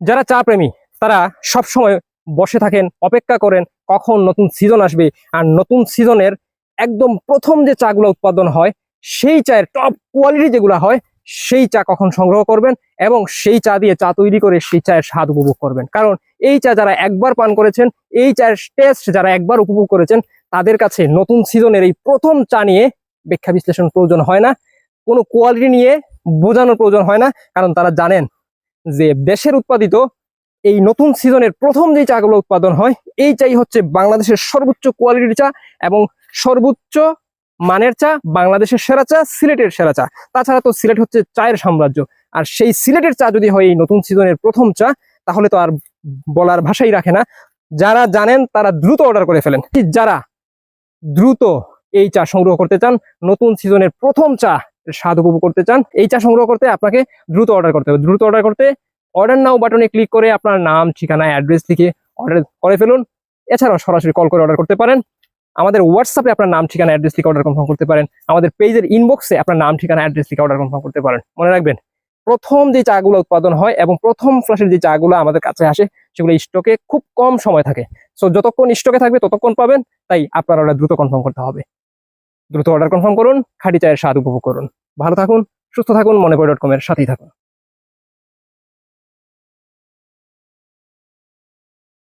যারা চা প্রেমী, তারা সব সময় বসে থাকেন, অপেক্ষা করেন কখন নতুন সিজন আসবে। আর নতুন সিজনের একদম প্রথম যে চাগুলো উৎপাদন হয়, সেই চায়ের টপ কোয়ালিটি যেগুলো হয়, সেই চা কখন সংগ্রহ করবেন এবং সেই চা দিয়ে চা তৈরি করে সেই চায়ের স্বাদ উপভোগ করবেন। কারণ এই চা যারা একবার পান করেছেন, এই চায়ের টেস্ট যারা একবার উপভোগ করেছেন, তাদের কাছে নতুন সিজনের এই প্রথম চা নিয়ে ব্যাখ্যা বিশ্লেষণ প্রয়োজন হয় না। কোনো কোয়ালিটি নিয়ে বোঝানোর প্রয়োজন হয় না, কারণ তারা জানেন যে দেশের উৎপাদিত এই নতুন সিজনের প্রথম যে চাগুলো উৎপাদন হয়, এই চাই হচ্ছে বাংলাদেশের সর্বোচ্চ কোয়ালিটির চা এবং সর্বোচ্চ মানের চা, বাংলাদেশের সেরা চা, সিলেটের সেরা চা। তাছাড়া তো সিলেট হচ্ছে চায়ের সাম্রাজ্য। আর সেই সিলেটের চা যদি হয় এই নতুন সিজনের প্রথম চা, তাহলে তো আর বলার ভাষাই রাখে না। যারা জানেন তারা দ্রুত অর্ডার করে ফেলেন। যারা দ্রুত এই চা সংগ্রহ করতে চান, নতুন সিজনের প্রথম চা স্বাদ উপভোগ করতে চান, এই চা সংগ্রহ করতে আপনাকে দ্রুত অর্ডার করতে হবে। দ্রুত অর্ডার করতে অর্ডার নাও বাটনে ক্লিক করে আপনার নাম, ঠিকানা অ্যাড্রেস লিখে অর্ডার করে ফেলুন। এছাড়াও সরাসরি কল করে অর্ডার করতে পারেন। আমাদের হোয়াটসঅ্যাপে আপনার নাম, ঠিকানা অ্যাড্রেস লিখে অর্ডার কনফার্ম করতে পারেন। আমাদের পেজের ইনবক্সে আপনার নাম, ঠিকানা অ্যাড্রেস লিখে অর্ডার কনফার্ম করতে পারেন। মনে রাখবেন, প্রথম যে চাগুলো উৎপাদন হয় এবং প্রথম ফ্লাশের যে চাগুলো আমাদের কাছে আসে, সেগুলো স্টকে খুব কম সময় থাকে। সো যতক্ষণ স্টকে থাকবে, ততক্ষণ পাবেন, তাই আপনার অর্ডার দ্রুত কনফার্ম করতে হবে। দ্রুত অর্ডার কনফার্ম করুন, খাঁটি চায়ের স্বাদ উপভোগ করুন। ভালো থাকুন, সুস্থ থাকুন মনে ডট কমের সাথেই থাকুন।